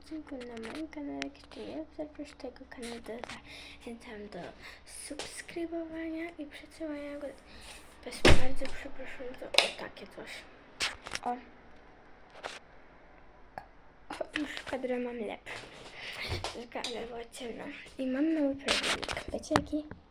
odcinku na moim kanale, jeśli nie obserwujesz tego kanału, to zachęcam do subskrybowania i przesyłania go. Bez bardzo przepraszam za o takie coś. O. o już kadrę mam ale było ciemno. I mam mały problemik. Wiecie jaki?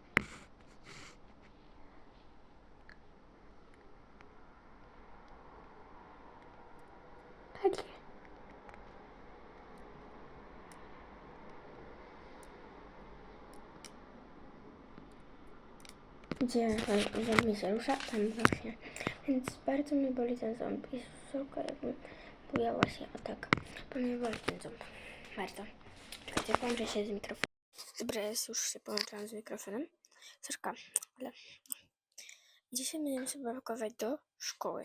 Gdzie ząb mi się rusza? Tam właśnie. Więc bardzo mi boli ten ząb. I suka jakby bujała się o tak. Bo mnie boli ten ząb. Bardzo. Czekajcie, połączę się z mikrofonem. Dobra, jest już się połączyłam z mikrofonem. Sorka, ale... Dzisiaj będziemy sobie pakować do szkoły.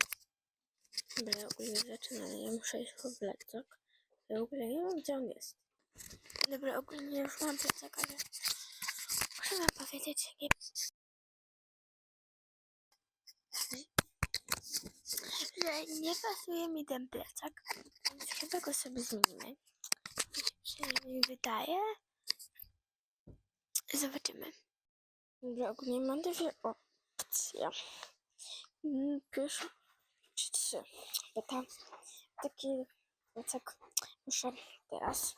Dobra, ogólnie zaczynam, ale ja muszę iść po plecak. Ja w ogóle nie wiem, gdzie on jest. Dobra, ogólnie już mam plecak, ale muszę wam powiedzieć, jakie... że nie pasuje mi ten plecak, chyba go sobie zmienimy. Mi wydaje? Zobaczymy. Dobra, ogólnie mam dwie opcje. Mm, Pierwsza czy trzy. Bo tam taki plecak muszę teraz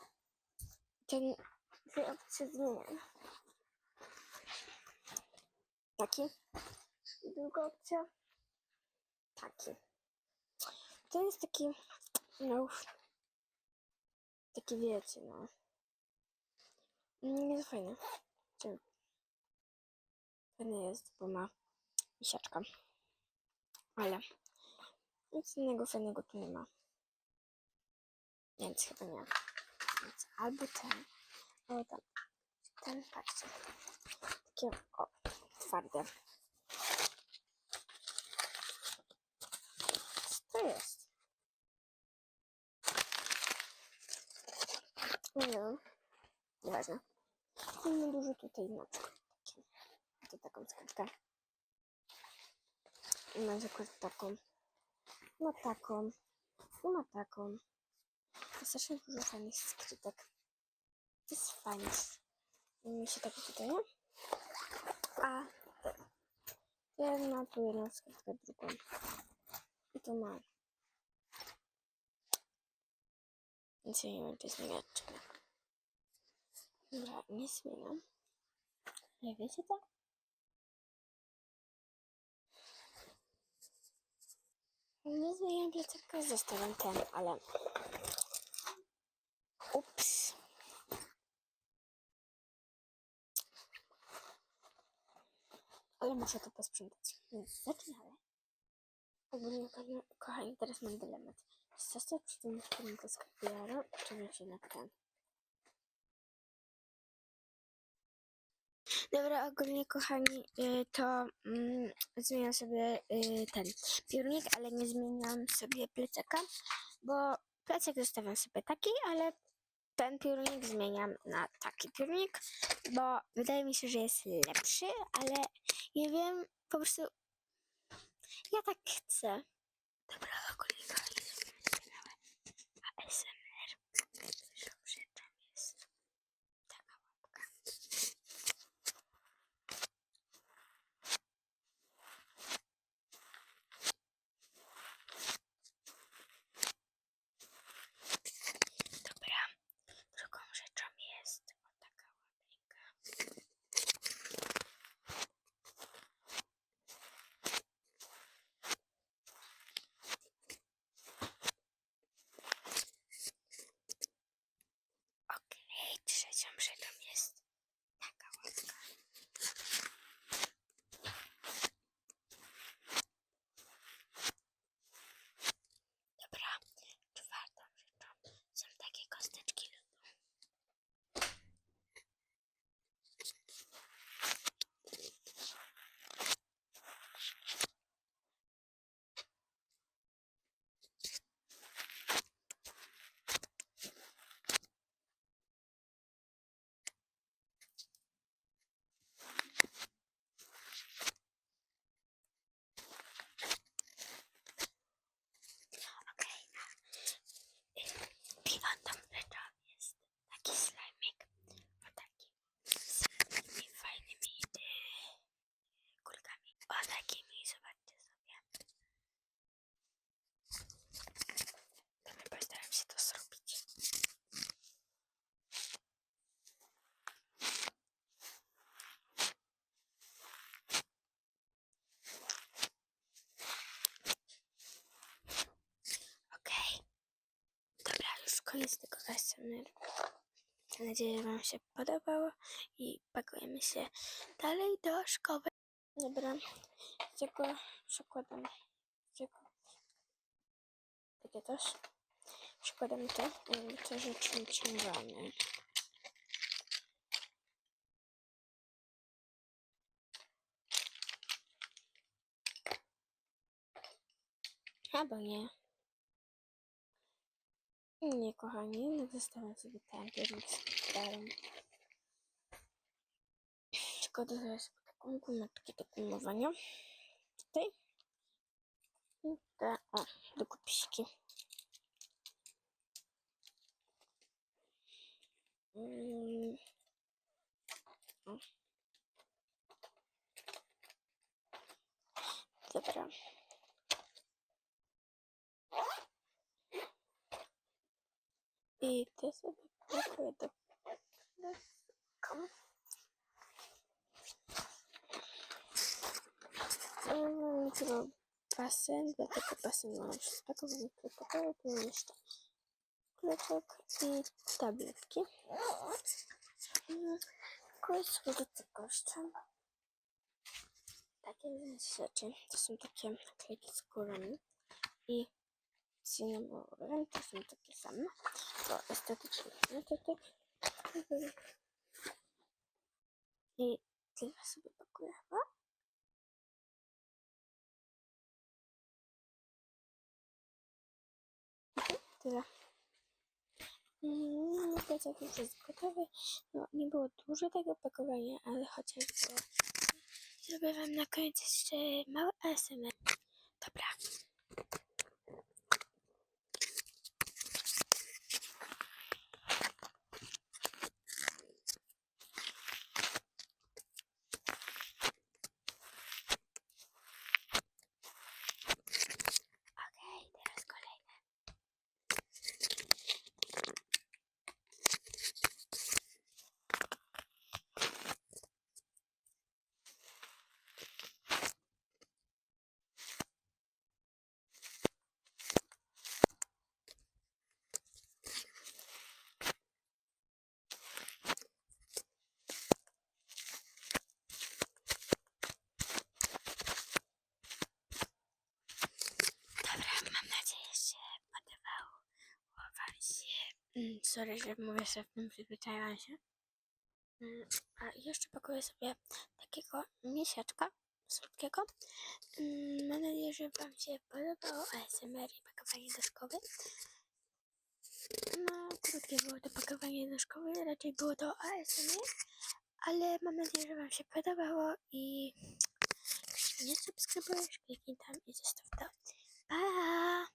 ten dwie opcje zmieniam. Taki. I druga opcja. Taki. To jest taki, no, taki wiecie, no. Nie jest fajny. Fajny jest, bo ma misiaczka. Ale nic innego fajnego tu nie ma. Więc chyba nie. Więc albo ten, albo ten. Ten, patrzcie. Takie, o, twarde. Co to jest? Wiem. Nieważne. Mam dużo tutaj takie. To taką skrytkę. I na przykład taką. Ma taką. I ma taką. Jest strasznie dużo fajnych skrytek. To jest fajne. Mi się tak wydaje. A ma tu jedną skrytkę drugą. I tu ma. Więc ja nie wiem, czy nie. Dobra, nie zmieniam. Ale wiecie co? Nie zmieniam plecaka, zostawiam ten, ale... Ups. Ale muszę to posprzątać. Więc zaczynamy. Ogólnie, kochani, teraz mam dylemat. Czy zostać przy tym filmiku z kapilara, czy wziąć jednak ten? Dobra, ogólnie kochani, y, to mm, zmieniam sobie y, ten piórnik, ale nie zmieniam sobie plecaka, bo plecak zostawiam sobie taki, ale ten piórnik zmieniam na taki piórnik, bo wydaje mi się, że jest lepszy, ale nie wiem, po prostu ja tak chcę. Dobra, ogólnie koniec tego ASMR. Mam nadzieję, że Wam się podobało i pakujemy się dalej do szkoły. Dobra, tego przekładam, tego, takie też. Przekładam te, te rzeczy wyciągamy. Albo nie. Nie, kochani, no zostawiam sobie ten piernik starą. Szkoda, że jest taką gumeczkę do gumowania. Tutaj. I te, o, do kupiśki. Mm. O. Dobra. I to sobie pakuję do plecaku. Mm, Tylko basen, dlatego basen mam już spakowany mam jeszcze kluczek i tabletki. Sobie do tego jeszcze takie rzeczy. To są takie naklejki z górami i cynamonem, to są takie same. To estetyczne metody. I tyle sobie pakuję chyba. Mhm, Tyle. Mm, Plecak już jest gotowy. No, nie było dużo tego pakowania, ale chociaż to zrobię wam na koniec jeszcze mały ASMR. Dobra. Mm, Sorry, że mówię szefnym, przyzwyczaiłam się. Mm, A jeszcze pakuję sobie takiego misiaczka słodkiego. Mm, Mam nadzieję, że Wam się podobało ASMR i pakowanie do szkoły. No, krótkie było to pakowanie do szkoły, raczej było to ASMR, ale mam nadzieję, że Wam się podobało i jeśli nie subskrybujesz, kliknij tam i zostaw to. Pa!